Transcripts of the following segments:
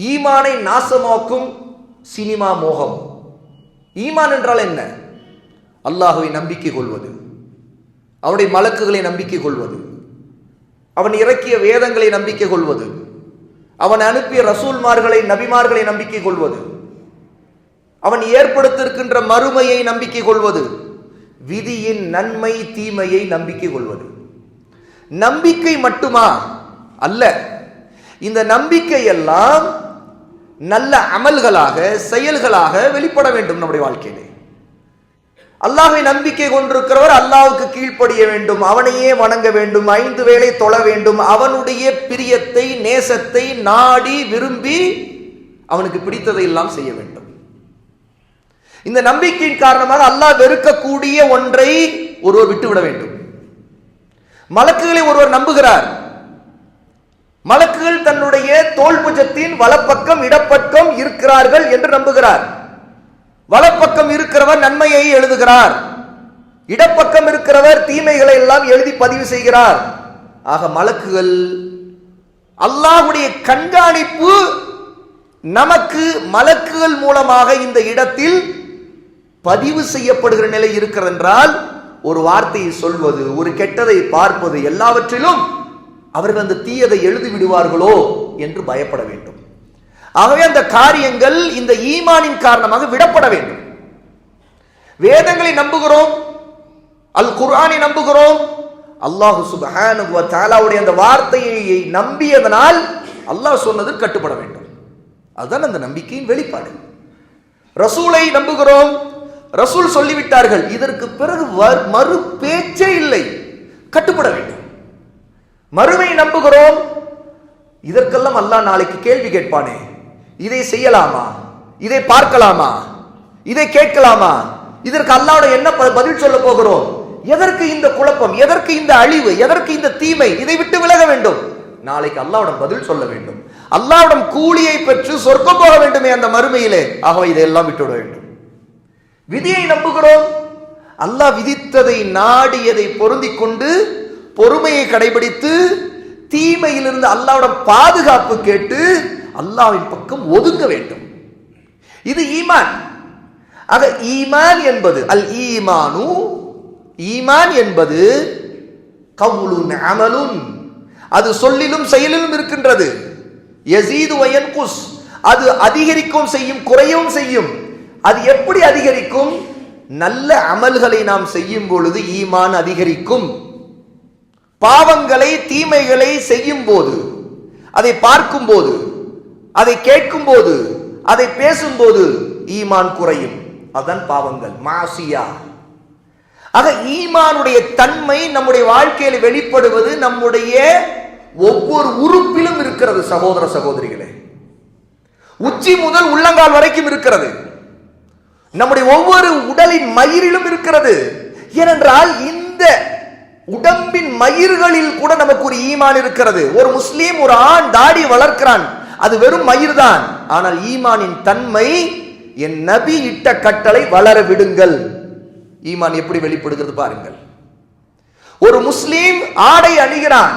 ஈமானை நாசமாக்கும் சினிமா மோகம். ஈமான் என்றால் என்ன? அல்லாஹுவை நம்பிக்கை கொள்வது. அவனுடைய மலக்குகளை நம்பிக்கை கொள்வது. அவன் இறக்கிய வேதங்களை நம்பிக்கை கொள்வது. அவன் அனுப்பிய ரசூல்மார்களை நபிமார்களை நம்பிக்கை கொள்வது. அவன் ஏற்படுத்திருக்கின்ற மறுமையை நம்பிக்கை கொள்வது. விதியின் நன்மை தீமையை நம்பிக்கை கொள்வது. நம்பிக்கை மட்டுமா? அல்ல. இந்த நம்பிக்கை எல்லாம் நல்ல அமல்களாக செயல்களாக வெளிப்பட வேண்டும் நம்முடைய வாழ்க்கையிலே. அல்லாஹை நம்பிக்கை கொண்டிருக்கிறவர் அல்லாவுக்கு கீழ்ப்படிய வேண்டும் அவனையே வணங்க வேண்டும் ஐந்து வேளை தொழ வேண்டும் அவனுடைய பிரியத்தை நேசத்தை நாடி விரும்பி அவனுக்கு பிடித்ததை எல்லாம் செய்ய வேண்டும். இந்த நம்பிக்கையின் காரணமாக அல்லாஹ் வெறுக்கக்கூடிய ஒன்றை ஒருவர் விட்டுவிட வேண்டும். மலக்குகளை ஒருவர் நம்புகிறார். மலக்குகள் தன்னுடைய தோல்புஜத்தின் வலப்பக்கம் இடப்பக்கம் இருக்கிறார்கள் என்று நம்புகிறார். வலப்பக்கம் இருக்கிறவர் நன்மையை எழுதுகிறார். இடப்பக்கம் இருக்கிறவர் தீமைகளை எல்லாம் எழுதி பதிவு செய்கிறார். ஆக மலக்குகள் அல்லாஹுடைய கண்காணிப்பு நமக்கு மலக்குகள் மூலமாக இந்த இடத்தில் பதிவு செய்யப்படுகிற நிலை இருக்கிறதென்றால் ஒரு வார்த்தையை சொல்வது ஒரு கெட்டதை பார்ப்பது எல்லாவற்றிலும் அவர்கள் அந்த தீயதை எழுதி விடுவார்களோ என்று பயப்பட வேண்டும். ஆகவே அந்த காரியங்கள் இந்த ஈமானின் காரணமாக விடப்பட வேண்டும். வேதங்களை நம்புகிறோம் அல் குர்ஆனை நம்புகிறோம் அல்லாஹு சுப்ஹானஹு வ அந்த வார்த்தையை நம்பியதனால் அல்லாஹ் சொன்னது கட்டுப்பட வேண்டும். அதுதான் அந்த நம்பிக்கையின் வெளிப்பாடு. ரசூலை நம்புகிறோம் ரசூல் சொல்லிவிட்டார்கள் இதற்கு பிறகு மறு பேச்சே இல்லை கட்டுப்பட வேண்டும். மறுமை நம்புகிறோம். இதற்கெல்லாம் அல்லாஹ் நாளைக்கு கேள்வி கேட்பானே. இதை செய்யலாமா? இதை பார்க்கலாமா? இதை கேட்கலாமா? இதற்கு அல்லாவோட என்ன ப- பதில் சொல்ல போகிறோம்? எதற்கு இந்த குழப்பம்? எதற்கு இந்த அழிவு? எதற்கு இந்த தீமை? இதை விட்டு விலக வேண்டும். நாளைக்கு அல்லாவிடம் பதில் சொல்ல வேண்டும். அல்லாவிடம் கூலியை பெற்று சொர்க்கம் போக வேண்டுமே அந்த மறுமையிலே. ஆகவே இதையெல்லாம் விட்டுவிட வேண்டும். விதியை நம்புகிறோம். அல்லாஹ் விதித்ததை நாடியதை பொருந்திக் கொண்டு பொறுமையை கடைபிடித்து தீமையிலிருந்து அல்லாவோட பாதுகாப்பு கேட்டு அல்லாவின் பக்கம் ஒதுங்க வேண்டும். இது ஈமான். ஆக ஈமான் என்பது அல் ஈமானு ஈமான் என்பது கவுலுன் அமலுன். அது சொல்லிலும் செயலிலும் இருக்கின்றது. யசீது வயன்குஸ். அது அதிகரிக்கவும் செய்யும் குறையவும் செய்யும். அது எப்படி அதிகரிக்கும்? நல்ல அமல்களை நாம் செய்யும் பொழுது ஈமான் அதிகரிக்கும். பாவங்களை தீமைகளை செய்யும் போது அதை பார்க்கும்போது அதை கேட்கும்போது அதை பேசும்போது ஈமான் குறையும். அதன் பாவங்கள். மாசியா. ஆக ஈமானுடைய தன்மை நம்முடைய வாழ்க்கையில் வெளிப்படுவது நம்முடைய ஒவ்வொரு உறுப்பிலும் இருக்கிறது சகோதர சகோதரிகளே. உச்சி முதல் உள்ளங்கால் வரைக்கும் இருக்கிறது. நம்முடைய ஒவ்வொரு உடலின் மயிரிலும் இருக்கிறது. ஏனென்றால் இந்த உடம்பின் மயிர்களில் கூட நமக்கு ஒரு ஈமான் இருக்கிறது. ஒரு முஸ்லீம் ஒரு ஆண் தாடி வளர்க்கிறான். அது வெறும் மயிர் தான் ஆனால் ஈமானின் தன்மை என் நபி இட்ட கட்டளை வளர விடுங்கள். ஈமான் எப்படி வெளிப்படுகிறது பாருங்கள். ஒரு முஸ்லீம் ஆடை அணிகிறான்.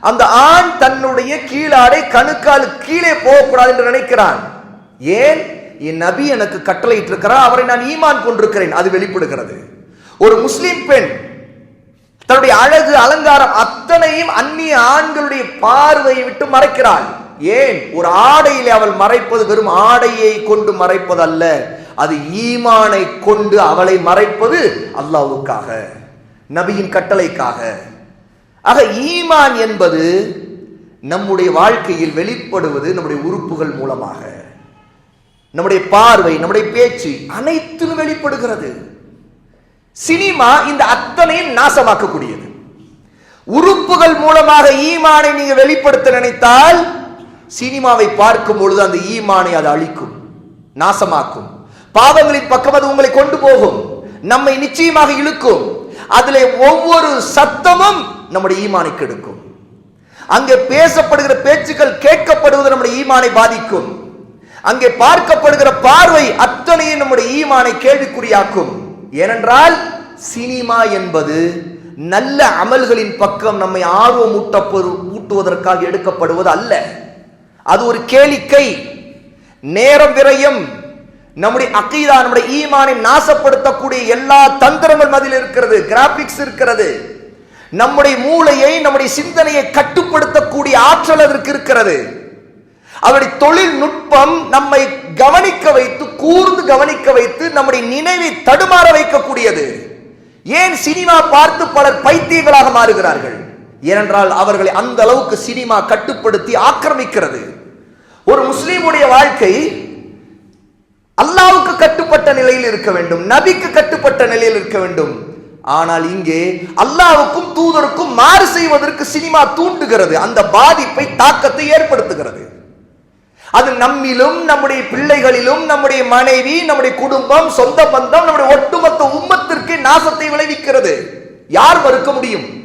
அந்த ஆண் தன்னுடைய கீழாடை கணுக்கால் கீழே போகக்கூடாது என்று நினைக்கிறான். ஏன்? என் நபி எனக்கு கட்டளையிட்டிருக்கிறார். அவரை நான் ஈமான் கொண்டிருக்கிறேன். அது வெளிப்படுகிறது. ஒரு முஸ்லீம் பெண் தன்னுடைய அழகு அலங்காரம் அத்தனையும் அந்நிய ஆண்களுடைய பார்வையை விட்டு மறைக்கிறாள். ஏன்? ஒரு ஆடையிலே அவள் மறைப்பது வெறும் ஆடையை கொண்டு மறைப்பது அல்ல அது ஈமானை கொண்டு அவளை மறைப்பது அல்லாஹ்வுக்காக நபியின் கட்டளைக்காக. ஆக ஈமான் என்பது நம்முடைய வாழ்க்கையில் வெளிப்படுவது நம்முடைய உறுப்புகள் மூலமாக. நம்முடைய பார்வை நம்முடைய பேச்சு அனைத்திலும் வெளிப்படுகிறது. சினிமா இந்த அத்தனையும் நாசமாக்கக்கூடியது. உறுப்புகள் மூலமாக ஈமானை நீங்க வெளிப்படுத்த நினைத்தால் சினிமாவை பார்க்கும் பொழுது அந்த ஈமானை அது அழிக்கும் நாசமாக்கும். பாவங்களின் பக்கம் அது உங்களை கொண்டு போகும் நம்மை நிச்சயமாக இழுக்கும். அதுல ஒவ்வொரு சத்தமும் நம்முடைய ஈமானை கெடுக்கும். அங்கே பேசப்படுகிற பேச்சுக்கள் கேட்கப்படுவது நம்முடைய ஈமானை பாதிக்கும். அங்கே பார்க்கப்படுகிற பார்வை அத்தனையும் நம்முடைய ஈமானை கேள்விக்குறியாக்கும். ஏனென்றால் சினிமா என்பது நல்ல அமல்களின் பக்கம் நம்மை ஆர்வம் ஊட்டுவதற்காக எடுக்கப்படுவது அல்ல. அது ஒரு கேளிக்கை. நேரம் விரயம். நம்முடைய அக்கீதா நம்முடைய ஈமானை நாசப்படுத்தக்கூடிய எல்லா தந்திரங்கள் அதில் இருக்கிறது கிராபிக்ஸ் இருக்கிறது. நம்முடைய மூளையை நம்முடைய சிந்தனையை கட்டுப்படுத்தக்கூடிய ஆற்றல் அதற்கு இருக்கிறது. அவருடைய தொழில்நுட்பம் நம்மை கவனிக்க வைத்து கூர்ந்து கவனிக்க வைத்து நம்முடைய நினைவை தடுமாற வைக்கக்கூடியது. ஏன் சினிமா பார்த்து பலர் பைத்தியங்களாக மாறுகிறார்கள்? ஏனென்றால் அவர்களை அந்த அளவுக்கு சினிமா கட்டுப்படுத்தி ஆக்கிரமிக்கிறது. ஒரு முஸ்லீமுடைய வாழ்க்கை அல்லாவுக்கு கட்டுப்பட்ட நிலையில் இருக்க வேண்டும் நபிக்கு கட்டுப்பட்ட நிலையில் இருக்க வேண்டும். ஆனால் இங்கே அல்லாவுக்கும் தூதருக்கும் மாறு செய்வதற்கு சினிமா தூண்டுகிறது. அந்த பாதிப்பை தாக்கத்தை ஏற்படுத்துகிறது. அது நம்மிலும் நம்முடைய பிள்ளைகளிலும் நம்முடைய மனைவி நம்முடைய குடும்பம் சொந்த பந்தம் நம்முடைய ஒட்டுமொத்த உம்மத்திற்கு நாசத்தை விளைவிக்கிறது. யார் மறுக்க முடியும்?